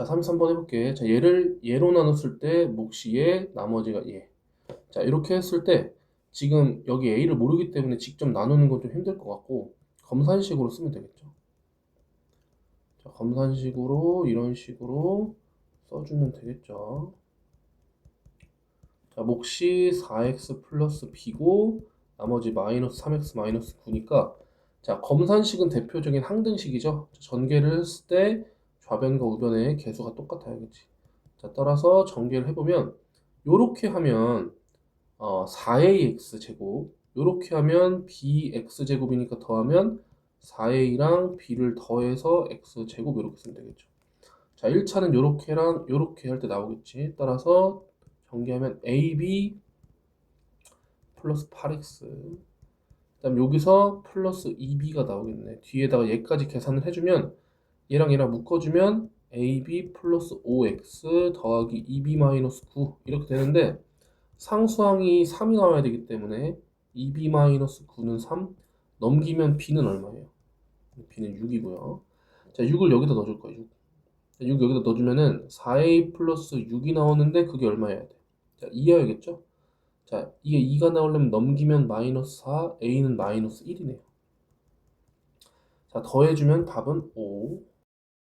자, 33번 해볼게. 자, 얘를 얘로 나눴을 때 몫이 얘, 나머지가 얘. 자, 이렇게 했을 때 지금 여기 a를 모르기 때문에 직접 나누는 건 좀 힘들 것 같고 검산식으로 쓰면 되겠죠. 자, 검산식으로 이런 식으로 써주면 되겠죠. 자, 몫이 4x 플러스 b고 나머지 마이너스 3x 마이너스 9니까 자, 검산식은 대표적인 항등식이죠. 자, 전개를 했을 때 좌변과 우변의 개수가 똑같아야겠지. 자, 따라서 전개를 해보면 요렇게 하면 어, 4ax 제곱 요렇게 하면 bx 제곱이니까 더하면 4a랑 b를 더해서 x 제곱 이렇게 쓰면 되겠죠. 자, 1차는 요렇게랑 요렇게 할 때 나오겠지. 따라서 전개하면 ab 플러스 8x 그다음 여기서 플러스 2b가 나오겠네. 뒤에다가 얘까지 계산을 해주면 얘랑 얘랑 묶어주면 ab 플러스 5x 더하기 2b 마이너스 9 이렇게 되는데 상수항이 3이 나와야 되기 때문에 2b 마이너스 9는 3 넘기면 b는 얼마예요? b는 6이고요. 자, 6을 여기다 넣어줄 거예요. 6. 자, 6 여기다 넣어주면은 4a 플러스 6이 나오는데 그게 얼마여야 돼? 자, 2여야겠죠? 자, 이게 2가 나오려면 넘기면 마이너스 4, a는 마이너스 1이네요. 자, 더해주면 답은 5.